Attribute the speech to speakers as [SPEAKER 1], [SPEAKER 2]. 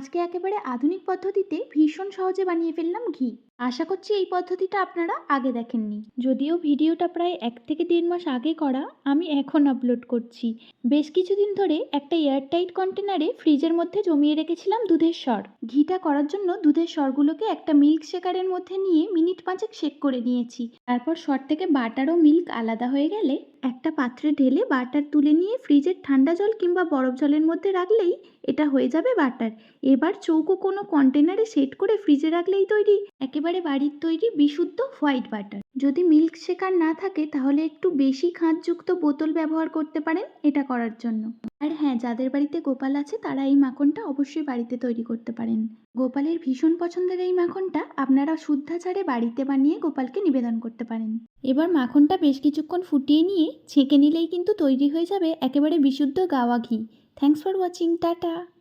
[SPEAKER 1] আজকে একেবারে আধুনিক পদ্ধতিতে ভীষণ সহজে বানিয়ে ফেললাম ঘি। আশা করছি এই পদ্ধতিটা আপনারা আগে দেখেননি। যদিও ভিডিওটা প্রায় এক থেকে দেড় মাস আগে করা, আমি এখন আপলোড করছি। বেশ কিছুদিন ধরে একটা এয়ারটাইট কন্টেনারে ফ্রিজের মধ্যে জমিয়ে রেখেছিলাম দুধের স্বর ঘিটা করার জন্য দুধের স্বরগুলোকে একটা মিল্ক শেকারের মধ্যে নিয়ে মিনিট পাঁচেক শেক করে নিয়েছি। তারপর স্বর থেকে বাটার ও মিল্ক আলাদা হয়ে গেলে একটা পাত্রে ঢেলে বাটার তুলে নিয়ে ফ্রিজের ঠান্ডা জল কিংবা বরফ জলের মধ্যে রাখলেই এটা হয়ে যাবে বাটার এবার চৌকো কোনো কন্টেনারে সেট করে ফ্রিজে রাখলেই তৈরি। একেবারে বাড়ির তৈরি বিশুদ্ধ হোয়াইট বাটার। যদি মিল্ক শেকার না থাকে, তাহলে একটু বেশি খাঁজযুক্ত বোতল ব্যবহার করতে পারেন এটা করার জন্য। আর হ্যাঁ যাদের বাড়িতে গোপাল আছে, তারা এই মাখনটা অবশ্যই বাড়িতে তৈরি করতে পারেন। গোপালের ভীষণ পছন্দের এই মাখনটা আপনারা শুদ্ধাচারে বাড়িতে বানিয়ে গোপালকে নিবেদন করতে পারেন। এবার মাখনটা বেশ কিছুক্ষণ ফুটিয়ে নিয়ে ছেঁকে নিলেই কিন্তু তৈরি হয়ে যাবে একেবারে বিশুদ্ধ গাওয়া ঘি। Thanks for watching tata!